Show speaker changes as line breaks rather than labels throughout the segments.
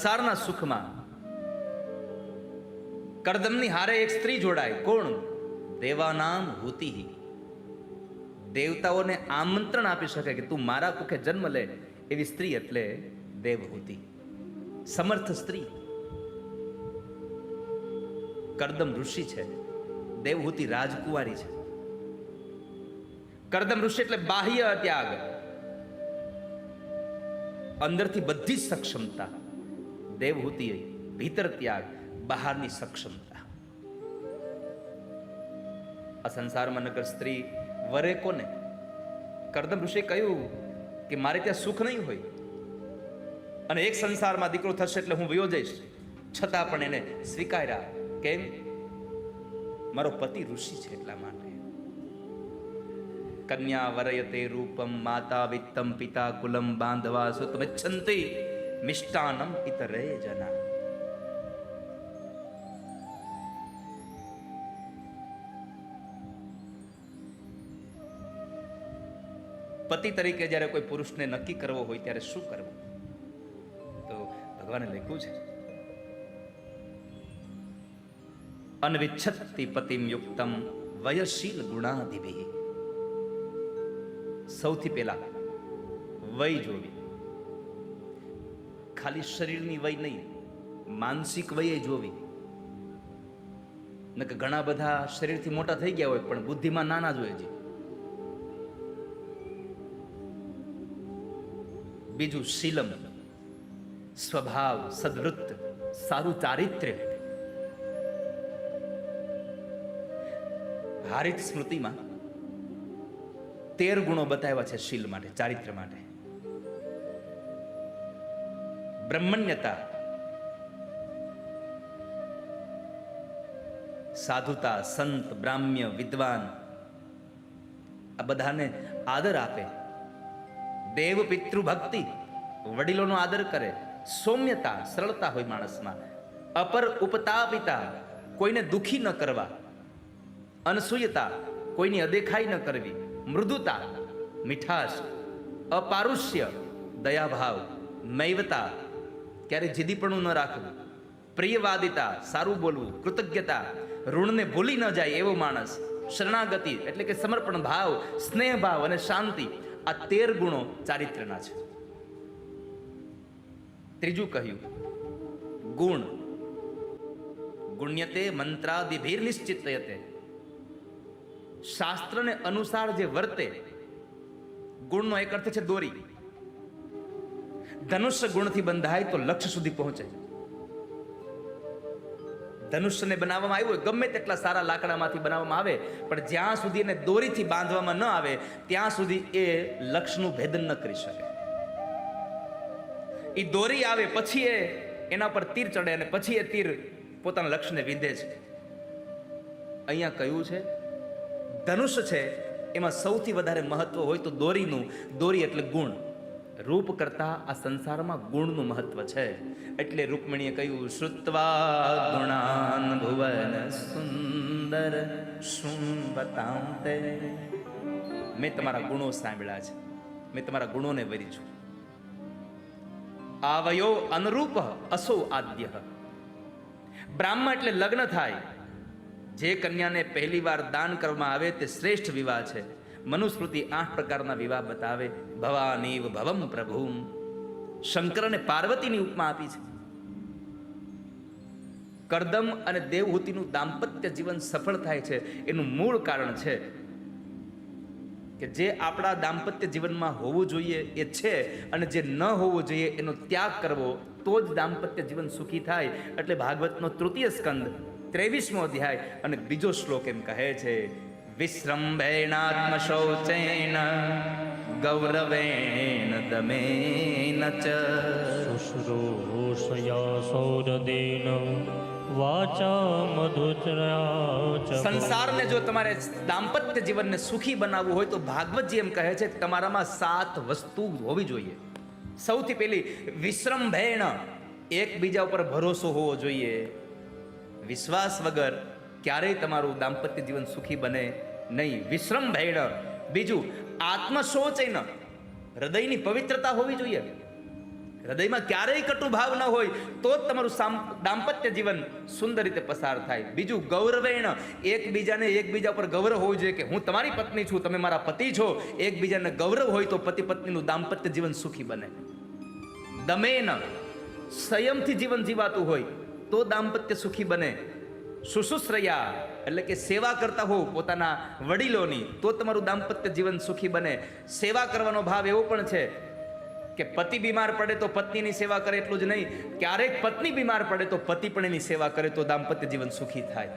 સંસારના સુખમાં. કરદમની હારે એક સ્ત્રી જોડાય. કોણ? દેવાનામ હુતિ. દેવતાઓને આમંત્રણ આપી શકે કે તું મારા કુખે જન્મ લે એવી સ્ત્રી એટલે દેવહૂતિ સમર્થ સ્ત્રી. કરદમ ઋષિ છે. દેવહૂતિ રાજકુમારી છે. કરદમ ઋષિ એટલે બાહ્ય ત્યાગ. અંદરથી બધી જ સક્ષમતા. દેવહૂતિ ભીતર ત્યાગ, બહારની સક્ષમતા. આ સંસારમાં નગર સ્ત્રી વરે કોને? કરદમ ઋષિએ કહ્યું કે મારે ત્યાં સુખ નહીં હોય. અને એક સંસારમાં દીકરો થશે એટલે હું વયો જઈશ. છતાં પણ એને સ્વીકાર્યા કેમ? મારો પતિ ઋષિ છે એટલા માટે. કન્યા વરયતે રૂપમ માતા વિત્તમ પિતા કુલમ બાંધવા સુતમિચ્છંતિ મિષ્ટાનમ ઇતરે જના પતિ તરીકે જ્યારે કોઈ પુરુષને નક્કી કરવો હોય ત્યારે શું કરવું? તો ભગવાને લખ્યું છે અનવિચ્છતિ પતિમ યુક્તમ વયશીલ ગુણાધિભિ. સૌથી પહેલા વય જોવી. ખાલી શરીરની વય નહીં, માનસિક વયે જોવી નકે ઘણા બધા શરીરથી મોટા થઈ ગયા હોય, પણ બુદ્ધિમાં નાના જ હોય છે. બીજું શીલમ, સ્વભાવ, સદવૃત્ત, સારું ચારિત્ર્ય. હારિત સ્મૃતિમાં તેર ગુણો બતાવ્યા છે શીલ માટે ચારિત્ર્ય માટે. બ્રહ્મણ્યતા સાધુતા, સંત, બ્રાહ્મ્ય, વિદ્વાન, આ બધાને આદર આપે. દેવ ભક્તિ વડીલોનો આદર કરે. સૌમ્યતા, સરળતા હોય માણસમાં. અપર ઉપતાપિતા કોઈને દુઃખી ન કરવા. અનસૂયતા કોઈની અદેખાઈ ન કરવી. મૃદુતા મીઠાશ, અપારુષ્ય, દયાભાવ, નૈવતા ક્યારે જીદીપણું ન રાખવું. પ્રિયવાદિતા, સારું બોલવું, કૃતજ્ઞતા, ઋણને ભૂલી ન જાય એવો માણસ. શરણાગતિ એટલે કે સમર્પણ ભાવ, સ્નેહ ભાવ અને શાંતિ આ તેર ગુણો ચારિત્ર્યના છે. ત્રીજું કહ્યું, ગુણ. ગુણ્યતે મંત્રાદિભીર નિશ્ચિતયતે. શાસ્ત્રને અનુસાર જે વર્તે, ગુણનો એક અર્થ છે દોરી. ધનુષ્ય ગુણથી બંધાય તો લક્ષ્ય સુધી પહોંચે. ધનુષ્યને બનાવવામાં આવ્યું હોય, ગમે તેટલા સારા લાકડામાંથી બનાવવામાં આવે, પણ જ્યાં સુધી એને દોરીથી બાંધવામાં ન આવે, ત્યાં સુધી એ લક્ષ્યનું ભેદન ન કરી શકે. એ દોરી આવે, પછી એ એના પર તીર ચડે અને પછી એ તીર પોતાના લક્ષ્યને વિંધે છે. અહીંયા કહ્યું છે, ધનુષ્ય છે, એમાં સૌથી વધારે મહત્વ હોય તો દોરીનું, દોરી એટલે ગુણ. રૂપ કરતા આ સંસારમાં ગુણનું મહત્વ છે. એટલે રૂકમણીએ કહ્યું, શ્રુત્વા ગુણાન ભુવન સુંદર શુંબતાંતે મેં તમારા ગુણો સાંભળ્યા છે. મેં તમારા ગુણોને વરી છું. આવયો અનુરૂપ અસો આદ્ય. બ્રાહ્મણ એટલે લગ્ન થાય. જે કન્યાને પહેલી વાર દાન કરવામાં આવે તે શ્રેષ્ઠ વિવાહ છે. મનુસ્મૃતિ આઠ પ્રકારના વિવાહ બતાવે. ભવાનીવ ભવમ પ્રભુમ. શંકર અને પાર્વતીની ઉપમા આપી છે. કરદમ અને દેવહૂતિનું દાંપત્ય જીવન સફળ થાય છે. એનું મૂળ કારણ છે કે જે આપણા દાંપત્ય જીવનમાં હોવું જોઈએ એ છે અને જે ન હોવું જોઈએ એનો ત્યાગ કરવો, તો જ દાંપત્ય જીવન સુખી થાય. એટલે ભાગવતનો તૃતીય સ્કંદ ત્રેવીસમો અધ્યાય અને બીજો શ્લોક એમ કહે છે વિશ્રંભેણાત્મ શૌચેન ગૌરવેણ દમેન ચ
શુશ્રૂષયા સૌરદેન વાચા મધુચરા
સંસારને જો તમારે દાંપત્ય જીવનને સુખી બનાવવું હોય તો ભાગવતજી એમ કહે છે તમારામાં સાત વસ્તુ હોવી જોઈએ. સૌથી પહેલી વિશ્રંભેણ એકબીજા ઉપર ભરોસો હોવો જોઈએ. વિશ્વાસ વગર ક્યારેય તમારું દાંપત્ય જીવન સુખી બને નહીં વિશ્રંભેણ બીજું, આત્મશોચૈન. હૃદયની પવિત્રતા હોવી જોઈએ. હૃદયમાં ક્યારેય કટુ ભાવ ન હોય, તો જ તમારું દાંપત્ય જીવન સુંદર રીતે પસાર થાય. બીજું, ગૌરવેણ. એકબીજાને એકબીજા પર ગૌરવ હોવું જોઈએ કે હું તમારી પત્ની છું, તમે મારા પતિ છો. એકબીજાને ગૌરવ હોય તો પતિ પત્નીનું દાંપત્ય જીવન સુખી બને. દમેન. સંયમથી જીવન જીવાતું હોય, તો દાંપત્ય સુખી બને. શુશુશ્રયા એટલે કે સેવા કરતા હોવ પોતાના વડીલોની, તો તમારું દાંપત્ય જીવન સુખી બને. સેવા કરવાનો ભાવ એવો પણ છે કે પતિ બીમાર પડે તો પત્નીની સેવા કરે એટલું જ નહીં. ક્યારેક પત્ની બીમાર પડે તો પતિ પણ એની સેવા કરે તો દાંપત્ય જીવન સુખી થાય.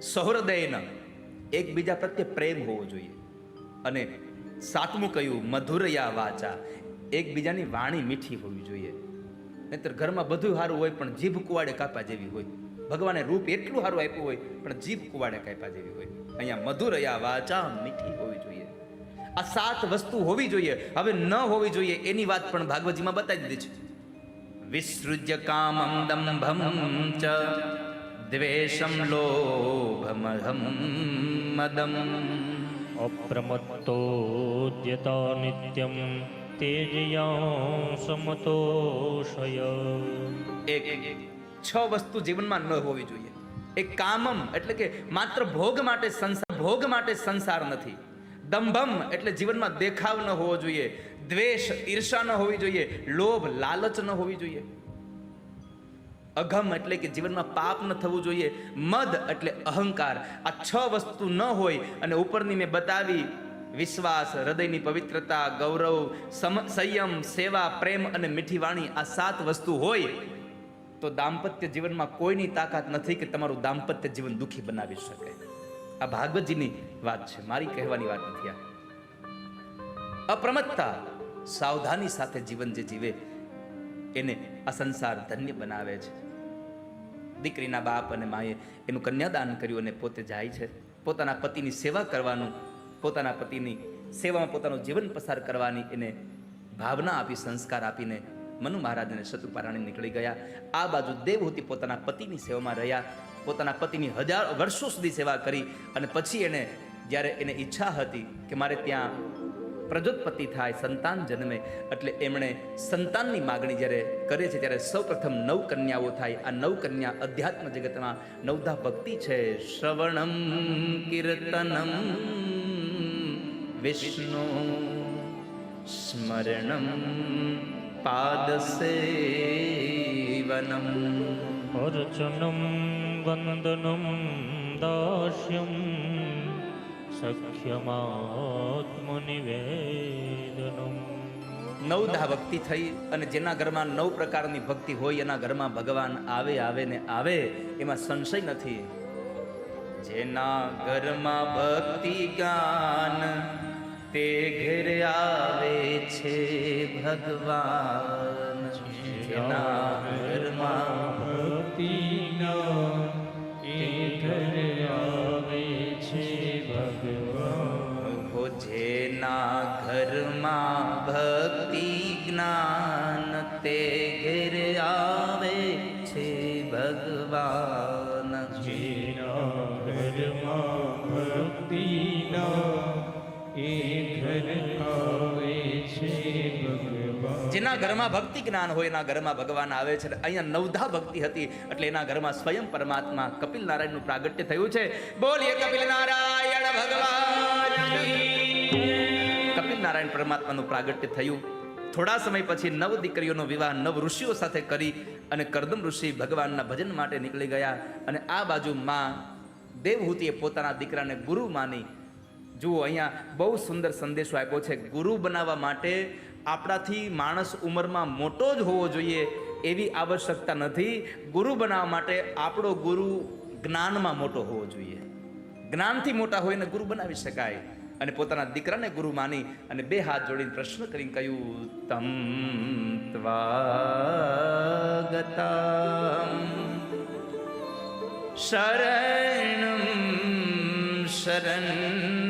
સૌહૃદયના એકબીજા પ્રત્યે પ્રેમ હોવો જોઈએ. અને સાતમું કહ્યું, મધુરયા વાચા. એકબીજાની વાણી મીઠી હોવી જોઈએ. નહીતર ઘરમાં બધું સારું હોય પણ જીભ કુવાડે કાપા જેવી હોય. ભગવાને રૂપ એટલું સારું આપ્યું હોય પણ જીભ કુવાડે કાપા જેવી હોય. અહીંયા મધુરયા વાચા, મીઠી હોવી જોઈએ. આ સાત વસ્તુ હોવી જોઈએ. હવે ન હોવી જોઈએ એની વાત પણ ભાગવતજીમાં બતાવી દીધી છે. વિસૃજ્ય કામમ દંભમ ચ, દ્વેષમ લોભમહમ મદમ.
અપ્રમત્તોદ્યતા નિત્યમ. તેજયા સમતોષય
એક, છ વસ્તુ જીવનમાં ન હોવી જોઈએ. એ કામમ એટલે કે માત્ર ભોગ માટે સંસાર, ભોગ માટે સંસાર નથી. દંભમ એટલે જીવનમાં દેખાવ ન હોવો જોઈએ. દ્વેષ, ઈર્ષા ન હોવી જોઈએ. લોભ, લાલચ ન હોવી જોઈએ. અઘમ એટલે કે જીવનમાં પાપ ન થવું જોઈએ. મદ એટલે અહંકાર. આ છ વસ્તુ ન હોય અને ઉપરની મેં બતાવી વિશ્વાસ, હૃદયની પવિત્રતા, ગૌરવ, સમ- સંયમ, સેવા, પ્રેમ અને મીઠી વાણી આ સાત વસ્તુ હોય તો દાંપત્ય જીવનમાં કોઈની તાકાત નથી કે તમારું દાંપત્ય જીવન દુઃખી બનાવી શકે. આ ભાગવતજીની વાત છે. મારી કહેવાની વાત નથી આ. અપ્રમત્તા, સાવધાની સાથે જીવન જે જીવે, એને આ સંસાર ધન્ય બનાવે છે. દીકરીના બાપ અને માએ એનું કન્યાદાન કર્યું અને પોતે જાય છે. પોતાના પતિની સેવા કરવાનું પોતાના પતિની સેવામાં પોતાનું જીવન પસાર કરવાની એને ભાવના આપી, સંસ્કાર આપીને મનુ મહારાજ અને શત્રુપારાયણ નીકળી ગયા. આ બાજુ દેવહૂતિ પોતાના પતિની સેવામાં રહ્યા. પોતાના પતિની હજાર વર્ષો સુધી સેવા કરી અને પછી એને જ્યારે એને ઈચ્છા હતી કે મારે ત્યાં પ્રજોત્પત્તિ થાય, સંતાન જન્મે, એટલે એમણે સંતાનની માગણી જ્યારે કરે છે ત્યારે સૌપ્રથમ નવ કન્યાઓ થાય. આ નવ કન્યા અધ્યાત્મ જગતમાં નવધા ભક્તિ છે. શ્રવણમ, કીર્તનમ વિષ્ણુ સ્મરણમ પાદસેવનમ
वन्दनं दास्यं सख्यमात्मनिवेदनम् નવ
નવધા ભક્તિ થઈ અને જેના ઘરમાં નવ પ્રકારની ભક્તિ હોય એના ઘરમાં ભગવાન આવે આવે ને આવે એમાં સંશય નથી. જેના ઘરમાં ભક્તિ ગાન તે ઘેર આવે છે ભગવાન. ઘરમાં હો જેના ઘરમાં ભક્તિ જ્ઞાન હોય, એના ઘરમાં ભગવાન આવે છે અહીંયા નવધા ભક્તિ હતી એટલે એના ઘરમાં સ્વયં પરમાત્મા કપિલ નારાયણનું પ્રાગટ્ય થયું છે. બોલીએ કપિલ નારાયણ ભગવાન કપિલ નારાયણ પરમાત્માનું પ્રાગટ્ય થયું. થોડા સમય પછી નવ દીકરીઓનો વિવાહ નવ ઋષિઓ સાથે કરી અને કરદમ ઋષિ ભગવાનના ભજન માટે નીકળી ગયા અને આ બાજુ માં દેવહૂતિએ પોતાના દીકરાને ગુરુ માની. જુઓ અહીંયા બહુ સુંદર સંદેશો આપ્યો છે. ગુરુ બનાવવા માટે આપણાથી માણસ ઉંમરમાં મોટો જ હોવો જોઈએ એવી આવશ્યકતા નથી. ગુરુ બનાવવા માટે આપણો ગુરુ જ્ઞાનમાં મોટો હોવો જોઈએ. જ્ઞાનથી મોટા હોય ને ગુરુ બનાવી શકાય. અને પોતાના દીકરાને ગુરુ માની અને બે હાથ જોડીને પ્રશ્ન કરીને કહ્યું, તમ શરણ શરણ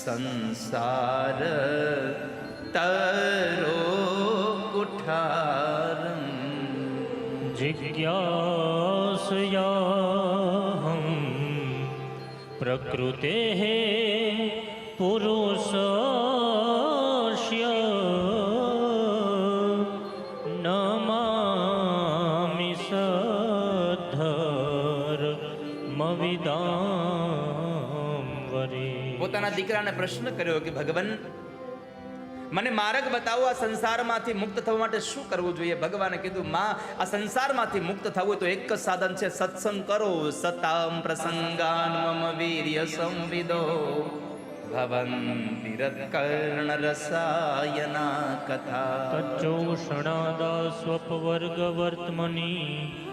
સંસાર તરો કુઠારમ
જિજ્ઞાસયા પ્રકૃતે પુરુષસ્ય નમામિ સદ્ધર મવિદાંવરી
પોતાના દીકરાને પ્રશ્ન કર્યો કે, ભગવાન, મને માર્ગ બતાવો આ સંસારમાંથી મુક્ત થવા માટે શું કરવું જોઈએ? ભગવાને કીધું, માં, આ સંસારમાંથી મુક્ત થવું તો એક જ સાધન છે. સત્સંગ કરો. સતામ પ્રસંગાન મમ વીર્ય સંવિદો. ભવંતિ કર્ણ રસાયના કથા.
સ્વપવર્ગ શ્રદ્ધારતિર્ભક્તિરનુક્રમિષ્યતે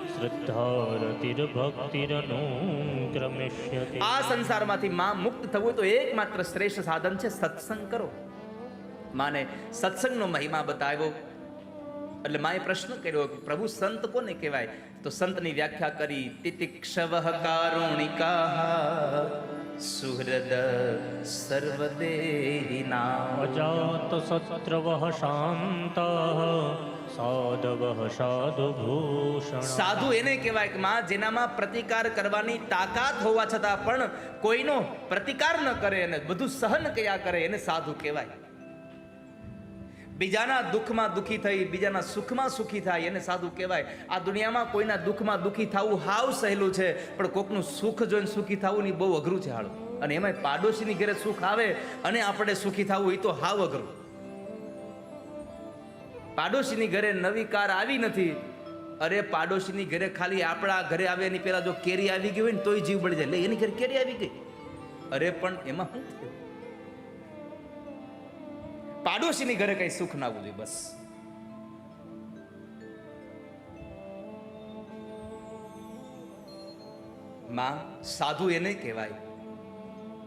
આ સંસારમાંથી માં મુક્ત થવું તો એકમાત્ર શ્રેષ્ઠ સાધન છે સત્સંગ કરો માને સત્સંગનો મહિમા બતાવ્યો એટલે માએ પ્રશ્ન કર્યો કે પ્રભુ, સંત કોને કહેવાય? તો સંતની વ્યાખ્યા કરી, તિતિક્ષવ કારુણિકા સુહૃદ સર્વદેહિના
અજાતશત્રવઃ શાંત સાધવઃ સાધુભૂષણ
સાધુ એને કહેવાય કે માં જેનામાં પ્રતિકાર કરવાની તાકાત હોવા છતાં પણ કોઈનો પ્રતિકાર ન કરે અને બધું સહન કયા કરે એને સાધુ કહેવાય. બીજાના દુઃખમાં દુઃખી થઈ, બીજાના સુખમાં સુખી થાય એને સાધુ કહેવાય. આ દુનિયામાં કોઈના દુઃખમાં દુઃખી થવું હાવ સહેલું છે, પણ કોકનું સુખ જોઈને સુખી થવું ને બહુ અઘરું છે હાળું. અને એમાંય પાડોશીની ઘરે સુખ આવે અને આપણે સુખી થવું એ તો હાવ અઘરું. પાડોશીની ઘરે નવી કાર આવી નથી. અરે પાડોશીની ઘરે ખાલી આપણા ઘરે આવે એની પહેલાં જો કેરી આવી ગઈ હોય ને તોય જીવ બળી જાય. એટલે એની ઘરે કેરી આવી ગઈ. અરે પણ એમાં શું પાડોશીની ઘરે કઈ સુખ ના આવવું જોઈએ બસ. માં, સાધુ એને કહેવાય,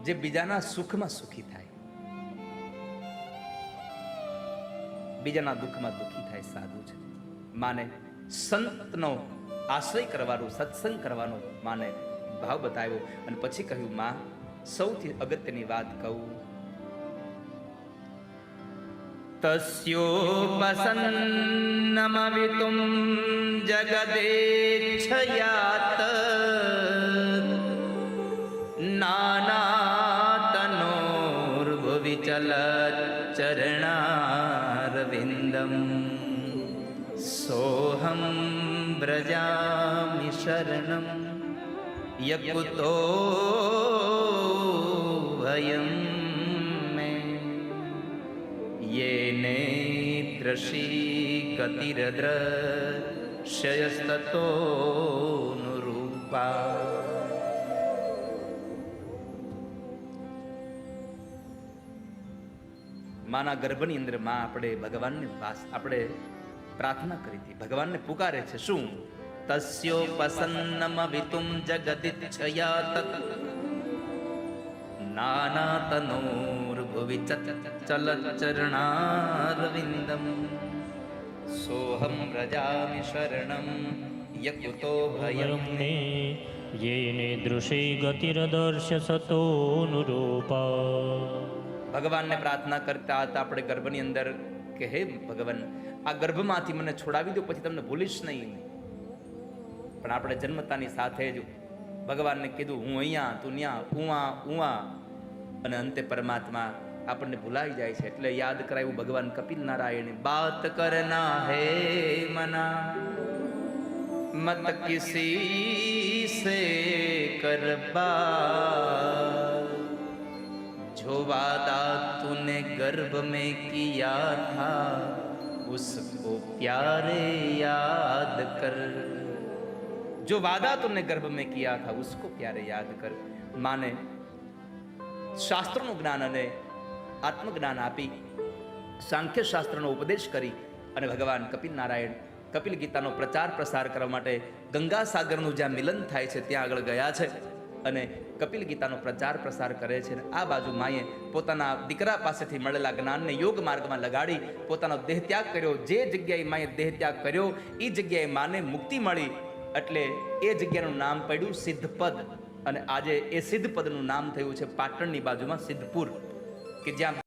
જે બીજાના સુખમાં સુખી થાય. બીજાના દુઃખમાં દુઃખી થાય સાધુ છે. માને સંતનો આશ્રય કરવાનો, સત્સંગ કરવાનો માને ભાવ બતાવ્યો અને પછી કહ્યું, માં, સૌથી અગત્યની વાત કહું तस्योपसन्नमवितुं जगदेच्छयात् नानातनोर्भुविचलच्चरणारविन्दम् सोऽहं व्रजामि शरणं यकुतो भयम् શયસ્તતોનુરૂપા માના ગર્ભની અંદરમાં આપણે ભગવાનને વાસ આપણે પ્રાર્થના કરી હતી ભગવાનને પુકારે છે શું તસ્યો પસન્નમ વિતુમ જગતિચ્છયા તત નાના તનો સોહમ રજામિ શરણમ યકુતો ભયમ
ભયમ મે યેને દૃશે ગતિરદર્શ્ય સતોનુરૂપા
ભગવાનને પ્રાર્થના કરતા હતા આપણે ગર્ભની અંદર કે હે ભગવાન આ ગર્ભમાંથી મને છોડાવી દો પછી તમને ભૂલીશ નહીં પણ આપણે જન્મતાની સાથે જ ભગવાનને કીધું હું અહીંયા તું ન્યા ઉવા ઉવા અને અંતે પરમાત્મા આપણને ભૂલાઈ જાય છે એટલે યાદ કરાયું ભગવાન કપિલ નારાયણ બાત કરના હે મના મત કિસી સે કર બાત जो वादा तूने गर्भ में किया था उसको प्यारे याद कर जो वादा तूने गर्भ में किया था उसको प्यारे याद कर માને શાસ્ત્રનું જ્ઞાન અને આત્મજ્ઞાન આપી સાંખ્ય શાસ્ત્રનો ઉપદેશ કરી અને ભગવાન કપિલ નારાયણ કપિલ ગીતાનો પ્રચાર પ્રસાર કરવા માટે ગંગા સાગરનું જ્યાં મિલન થાય છે, ત્યાં આગળ ગયા છે અને કપિલ ગીતાનો પ્રચાર પ્રસાર કરે છે અને આ બાજુ માએ પોતાના દીકરા પાસેથી મળેલા જ્ઞાનને યોગ માર્ગમાં લગાડી પોતાનો દેહ ત્યાગ કર્યો. જે જગ્યાએ માએ દેહ ત્યાગ કર્યો એ જગ્યાએ માને મુક્તિ મળી. એટલે એ જગ્યાનું નામ પડ્યું સિદ્ધપદ. અને આજે એ સિદ્ધપદનું નામ થયું છે પાટણની બાજુમાં સિદ્ધપુર કે જ્યાં